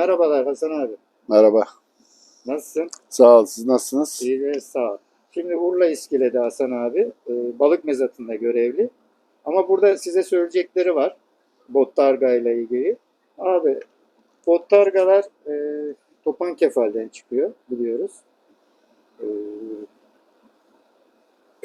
Merhabalar Hasan abi. Merhaba. Nasılsın? Sağ ol. Siz nasılsınız? İyidir sağ ol. Şimdi Urla İskele'de Hasan abi. e, balık mezatında görevli. Ama burada size söyleyecekleri var. Bottarga ile ilgili. Abi Bottargalar e, topan kefalden çıkıyor biliyoruz. E,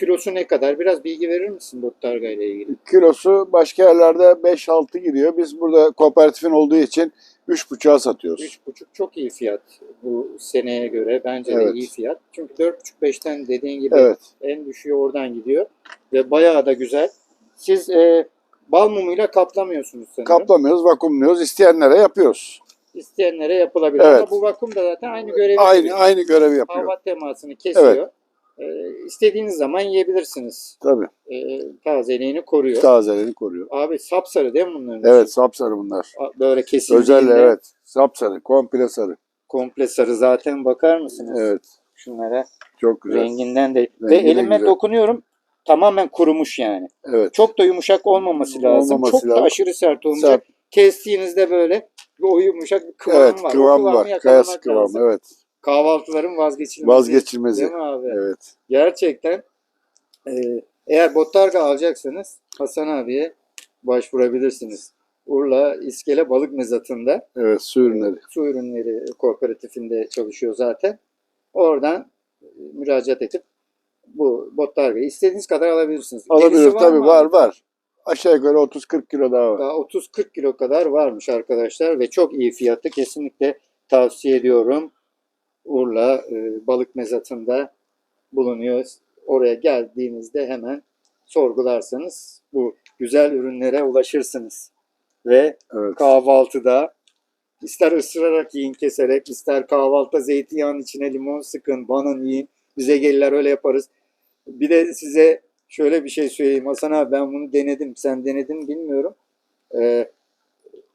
kilosu ne kadar? Biraz bilgi verir misin Bottarga ile ilgili? Kilosu başka yerlerde 5-6 gidiyor. Biz burada kooperatifin olduğu için 3,5'a satıyoruz. 3,5 çok iyi fiyat bu seneye göre. Bence de Evet. iyi fiyat. Çünkü 4,5-5'ten dediğin gibi Evet. En düşüğü oradan gidiyor. Ve bayağı da güzel. Siz e, bal mumuyla kaplamıyorsunuz sanırım. Kaplamıyoruz, vakumluyoruz. İsteyenlere yapıyoruz. İsteyenlere yapılabilir. Evet. Ama bu vakum da zaten aynı görevi Aynı görüyor. aynı görevi yapıyor. Hava temasını kesiyor. E, istediğiniz zaman yiyebilirsiniz. Tabii. E, tazeliğini koruyor. Tazeliğini koruyor. Abi sapsarı değil mi bunların? Evet, sapsarı bunlar. Böyle kesildiğinde Özel evet. Sapsarı, komple sarı. komple sarı zaten bakar mısınız? Evet. Şunlara Çok güzel. renginden de. Ve Rengi de elime güzel. dokunuyorum tamamen kurumuş yani. Evet. Çok da yumuşak olmaması lazım. Olmaması Çok da lazım. aşırı sert olmayacak. Sert. Kestiğinizde böyle bir o yumuşak bir kıvam evet, var. O kıvam kıvamı var. yakalamak Kayası kıvam. lazım. Evet. Kahvaltıların vazgeçilmezi. Vazgeçilmezi. Değil mi abi? Evet. Gerçekten e, eğer bottarga alacaksanız Hasan abiye başvurabilirsiniz. Urla İskele Balık Mezatı'nda Evet, su ürünleri. su ürünleri kooperatifinde çalışıyor zaten. Oradan e, müracaat edip bu bottargayı istediğiniz kadar alabilirsiniz. Alabiliriz Gerisi tabii mı var var. Aşağı yukarı 30-40 kilo daha var. Daha 30-40 kilo kadar varmış arkadaşlar ve çok iyi fiyatı. Kesinlikle tavsiye ediyorum. Urla e, balık mezatında bulunuyor. Oraya geldiğinizde hemen sorgularsanız bu güzel ürünlere ulaşırsınız. Ve Evet. kahvaltıda ister ısırarak yiyin keserek, ister kahvaltıda zeytinyağının içine limon sıkın, banın yiyin. Bize gelirler öyle yaparız. Bir de size şöyle bir şey söyleyeyim. Hasan abi ben bunu denedim. Sen denedin mi bilmiyorum. Ee,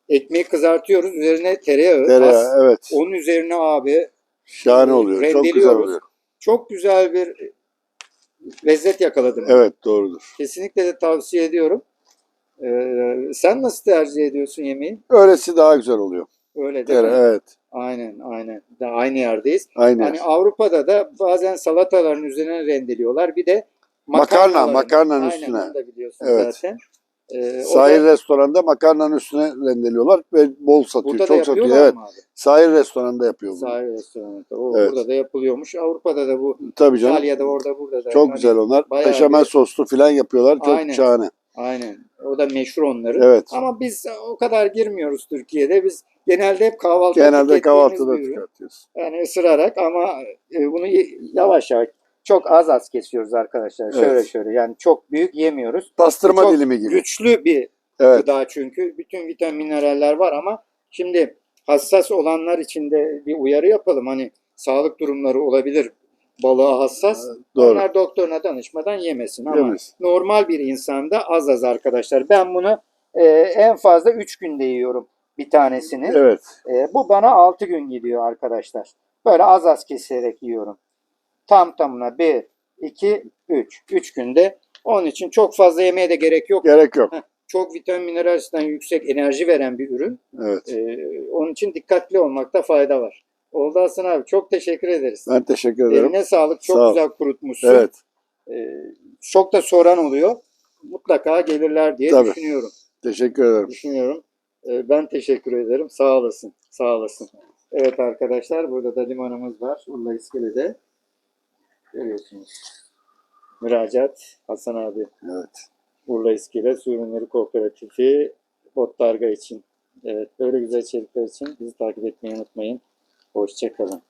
ekmeği kızartıyoruz. Üzerine tereyağı, az. Tereyağı, evet. Onun üzerine abi Şahane oluyor. Çok güzel rendeliyoruz. oluyor. çok güzel bir lezzet yakaladım. Evet, doğrudur. Kesinlikle de tavsiye ediyorum. Ee, sen nasıl tercih ediyorsun yemeği? Öylesi daha güzel oluyor. Öyle değil mi? evet. Aynen aynen. Da aynı yerdeyiz. Aynen. Hani Avrupa'da da bazen salataların üzerine rendeliyorlar. Bir de Makarna, makarnaların- makarnanın Aynen, üstüne. onu da biliyorsun Evet. zaten. Ee, Sahil da restoranda makarnanın üstüne rendeliyorlar ve bol satıyor. burada da Çok satıyor. yapıyorlar Evet. abi? Sahil restoranında yapıyor bunu. Sahil restoranında. O, Evet. Burada da yapılıyormuş. Avrupa'da da bu. Tabii canım. İtalya'da orada burada da. Çok Hani- güzel onlar. Beşamel bir- soslu falan yapıyorlar. Çok Aynen. şahane. Aynen. O da meşhur onların. Evet. Ama biz o kadar girmiyoruz Türkiye'de. Biz genelde hep kahvaltı Genelde kahvaltıda tüketiyoruz. Yani ısırarak ama e, bunu yavaş yavaş çok az az kesiyoruz arkadaşlar. Şöyle Evet. şöyle yani çok büyük yemiyoruz. Pastırma Çok dilimi gibi. Güçlü bir Evet. gıda çünkü. Bütün vitamin mineraller var ama şimdi hassas olanlar için de bir uyarı yapalım. Hani sağlık durumları olabilir. Balığa hassas. Doğru. Onlar doktoruna danışmadan yemesin ama Yemez. normal bir insanda az az arkadaşlar. Ben bunu e, en fazla 3 günde yiyorum bir tanesini. Evet. E, bu bana 6 gün gidiyor arkadaşlar. Böyle az az keserek yiyorum. Tam tamına 1, 2, 3. 3 günde. Onun için çok fazla yemeye de gerek yok. Gerek yok. Çok vitamin mineral açısından yüksek enerji veren bir ürün. Evet. E, onun için dikkatli olmakta fayda var. Oldu Hasan abi. Çok teşekkür ederiz. Ben teşekkür ederim. Eline sağlık. Çok Sağ ol. güzel kurutmuşsun. Evet. E, çok da soran oluyor. Mutlaka gelirler diye Tabii. düşünüyorum. Teşekkür ederim. düşünüyorum. Ee, Ben teşekkür ederim. Sağ olasın. Sağ olasın. Evet arkadaşlar burada da limanımız var. Urla İskele'de. Görüyorsunuz. Müracaat Hasan abi. Evet. Urla İskele Su Ürünleri Kooperatifi Botlarga için. Evet böyle güzel içerikler için bizi takip etmeyi unutmayın. Hoşçakalın.